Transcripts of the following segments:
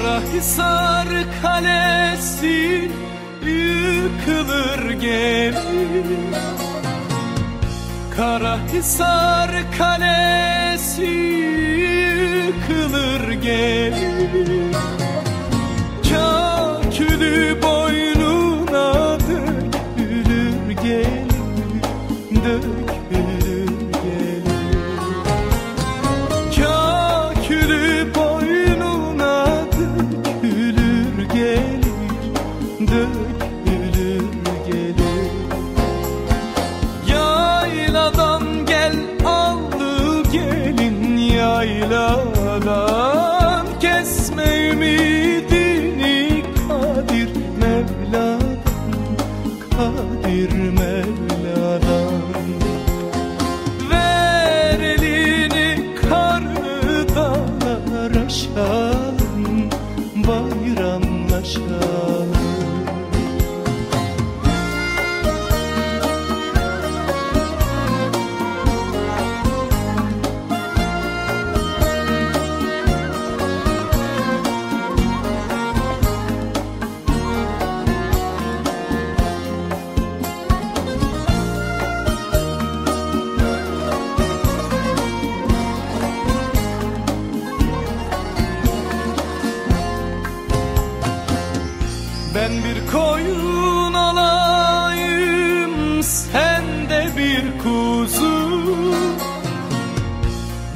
Karahisar kalesi yıkılır gelir Karahisar kalesi yıkılır gelir Dökülür gelir. Yayladan gel aldı gelin yayladan. Kesme Kadir Mevla'dan Kadir Mevla'dan. Ver elini karnı dağlar aşalım Bayramlaşalım Ben bir koyun olayım sen de bir kuzu.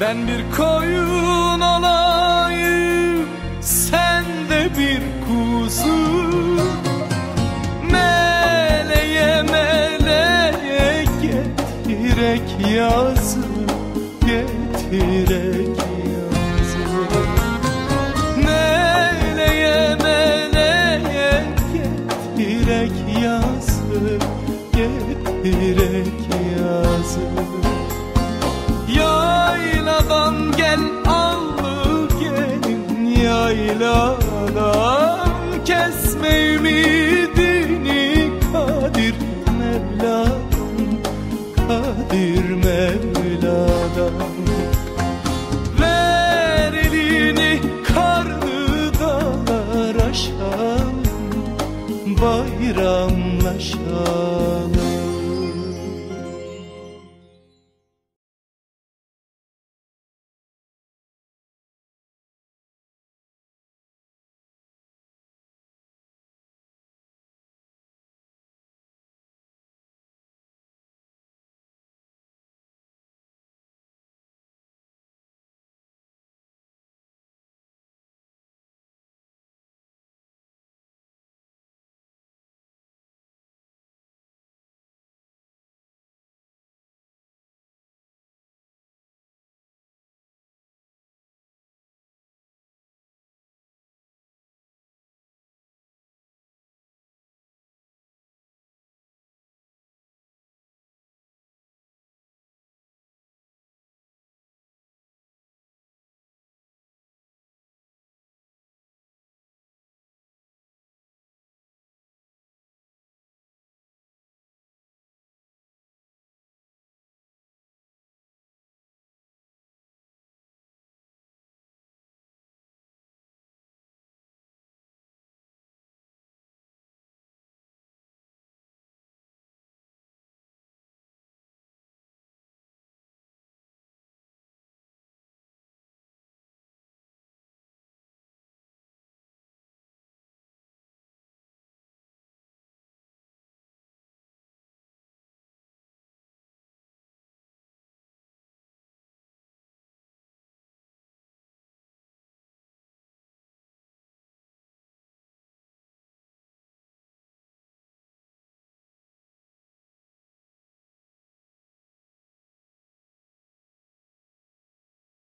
Ben bir koyun olayım sen de bir kuzu. Meleğe meleğe getirek yazı Getirek Mevla'dan kesme ümidini Kadir Mevla'dan Kadir Mevla'dan Ver elini karlı dağlar aşan Bayramlaşan.